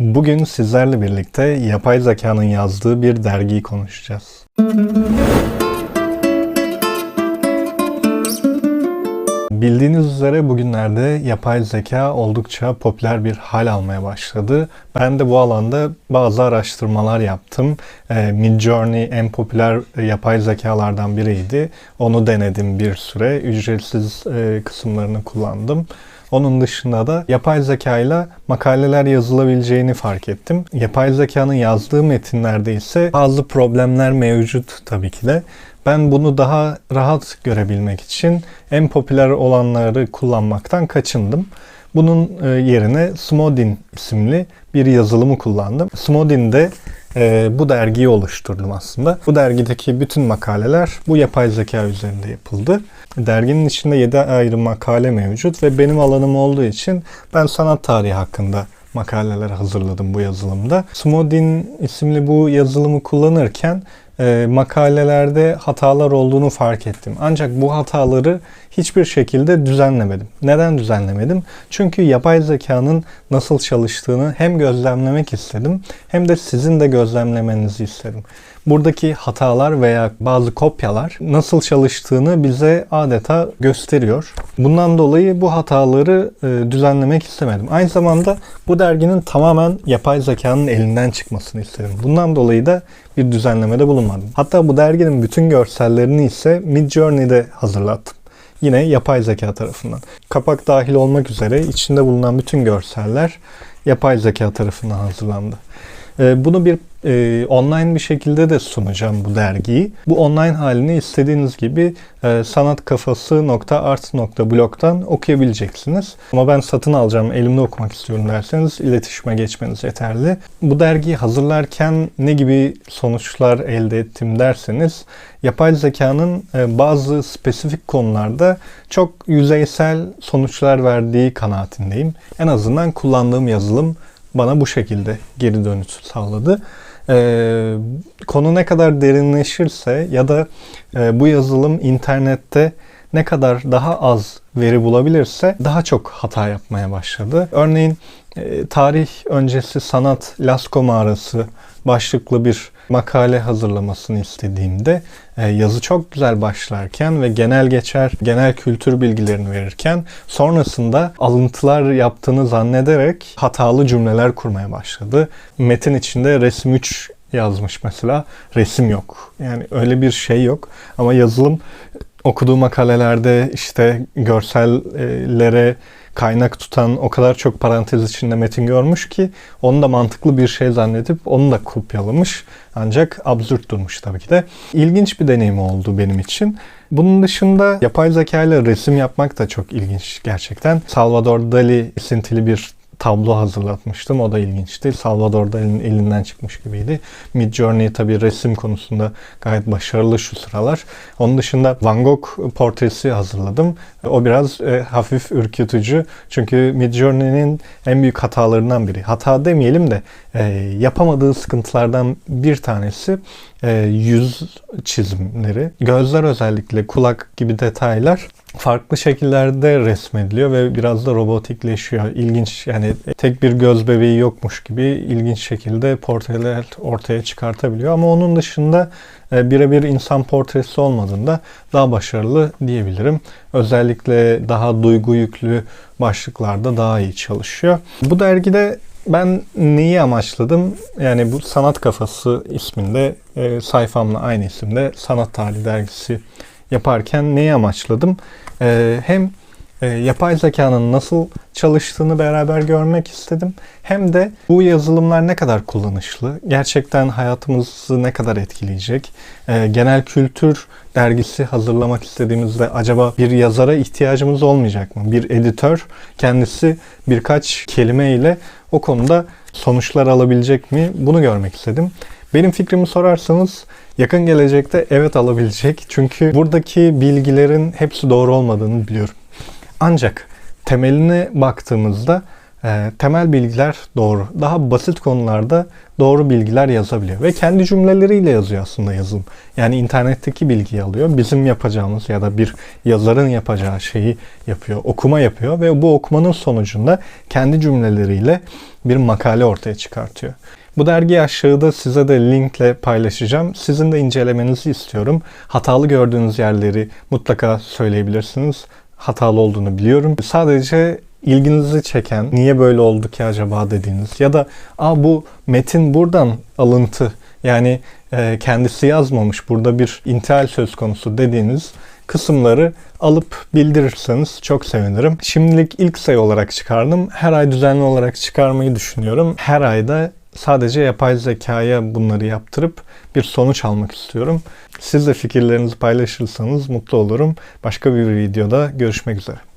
Bugün sizlerle birlikte yapay zekanın yazdığı bir dergiyi konuşacağız. Bildiğiniz üzere bugünlerde yapay zeka oldukça popüler bir hal almaya başladı. Ben de bu alanda bazı araştırmalar yaptım. Ee, Midjourney en popüler e, yapay zekalardan biriydi. Onu denedim bir süre. Ücretsiz e, kısımlarını kullandım. Onun dışında da yapay zeka ile makaleler yazılabileceğini fark ettim. Yapay zekanın yazdığı metinlerde ise bazı problemler mevcut tabii ki de. Ben bunu daha rahat görebilmek için en popüler olanları kullanmaktan kaçındım. Bunun e, yerine Smodin isimli bir yazılımı kullandım. Smodin'de e, bu dergiyi oluşturdum aslında. Bu dergideki bütün makaleler bu yapay zeka üzerinde yapıldı. Derginin içinde 7 ayrı makale mevcut ve benim alanım olduğu için ben sanat tarihi hakkında makaleler hazırladım bu yazılımda. Smodin isimli bu yazılımı kullanırken e, makalelerde hatalar olduğunu fark ettim. Ancak bu hataları hiçbir şekilde düzenlemedim. Neden düzenlemedim? Çünkü yapay zekanın nasıl çalıştığını hem gözlemlemek istedim hem de sizin de gözlemlemenizi istedim. Buradaki hatalar veya bazı kopyalar nasıl çalıştığını bize adeta gösteriyor. Bundan dolayı bu hataları e, düzenlemek istemedim. Aynı zamanda bu derginin tamamen yapay zekanın elinden çıkmasını istedim. Bundan dolayı da bir düzenlemede bulunmadım. Hatta bu derginin bütün görsellerini ise Midjourney'de hazırlattım. Yine yapay zeka tarafından. Kapak dahil olmak üzere içinde bulunan bütün görseller yapay zeka tarafından hazırlandı. Ee, Bunu bir e, online bir şekilde de sunacağım bu dergiyi. Bu online halini istediğiniz gibi e, sanatkafası.art.blog'dan okuyabileceksiniz. Ama ben satın alacağım, elimde okumak istiyorum derseniz iletişime geçmeniz yeterli. Bu dergiyi hazırlarken ne gibi sonuçlar elde ettim derseniz yapay zekanın e, bazı spesifik konularda çok yüzeysel sonuçlar verdiği kanaatindeyim. En azından kullandığım yazılım bana bu şekilde geri dönüş sağladı. Ee, konu ne kadar derinleşirse ya da e, bu yazılım internette ne kadar daha az veri bulabilirse daha çok hata yapmaya başladı. Örneğin e, tarih öncesi sanat Lascaux mağarası başlıklı bir makale hazırlamasını istediğimde e, yazı çok güzel başlarken ve genel geçer, genel kültür bilgilerini verirken sonrasında alıntılar yaptığını zannederek hatalı cümleler kurmaya başladı. Metin içinde resim 3 yazmış mesela. Resim yok. Yani öyle bir şey yok. Ama yazılım okuduğu makalelerde işte görsellere kaynak tutan o kadar çok parantez içinde metin görmüş ki onu da mantıklı bir şey zannedip onu da kopyalamış. Ancak absürt durmuş tabii ki de. İlginç bir deneyim oldu benim için. Bunun dışında yapay zeka ile resim yapmak da çok ilginç gerçekten. Salvador Dali esintili bir tablo hazırlatmıştım. O da ilginçti. Salvador Dali'nin elinden çıkmış gibiydi. Midjourney tabi resim konusunda gayet başarılı şu sıralar. Onun dışında Van Gogh portresi hazırladım. O biraz e, hafif ürkütücü. Çünkü Midjourney'nin en büyük hatalarından biri. Hata demeyelim de e, yapamadığı sıkıntılardan bir tanesi e, yüz çizimleri. Gözler özellikle kulak gibi detaylar farklı şekillerde resmediliyor ve biraz da robotikleşiyor. İlginç yani tek bir göz bebeği yokmuş gibi ilginç şekilde portreler ortaya çıkartabiliyor. Ama onun dışında e, birebir insan portresi olmadığında daha başarılı diyebilirim. Özellikle daha duygu yüklü başlıklarda daha iyi çalışıyor. Bu dergide ben neyi amaçladım? Yani bu Sanat Kafası isminde e, sayfamla aynı isimde Sanat Tarihi dergisi yaparken neyi amaçladım? Ee, hem e, yapay zekanın nasıl çalıştığını beraber görmek istedim. Hem de bu yazılımlar ne kadar kullanışlı, gerçekten hayatımızı ne kadar etkileyecek, e, genel kültür dergisi hazırlamak istediğimizde acaba bir yazara ihtiyacımız olmayacak mı? Bir editör kendisi birkaç kelime ile o konuda sonuçlar alabilecek mi? Bunu görmek istedim. Benim fikrimi sorarsanız yakın gelecekte evet alabilecek. Çünkü buradaki bilgilerin hepsi doğru olmadığını biliyorum. Ancak temeline baktığımızda e, temel bilgiler doğru. Daha basit konularda doğru bilgiler yazabiliyor. Ve kendi cümleleriyle yazıyor aslında yazılım. Yani internetteki bilgiyi alıyor. Bizim yapacağımız ya da bir yazarın yapacağı şeyi yapıyor. Okuma yapıyor ve bu okumanın sonucunda kendi cümleleriyle bir makale ortaya çıkartıyor. Bu dergiyi aşağıda size de linkle paylaşacağım. Sizin de incelemenizi istiyorum. Hatalı gördüğünüz yerleri mutlaka söyleyebilirsiniz. Hatalı olduğunu biliyorum. Sadece ilginizi çeken, niye böyle oldu ki acaba dediğiniz ya da Aa, bu metin buradan alıntı yani e, kendisi yazmamış burada bir intihal söz konusu dediğiniz kısımları alıp bildirirseniz çok sevinirim. Şimdilik ilk sayı olarak çıkardım. Her ay düzenli olarak çıkarmayı düşünüyorum. Her ayda sadece yapay zekaya bunları yaptırıp bir sonuç almak istiyorum. Siz de fikirlerinizi paylaşırsanız mutlu olurum. Başka bir videoda görüşmek üzere.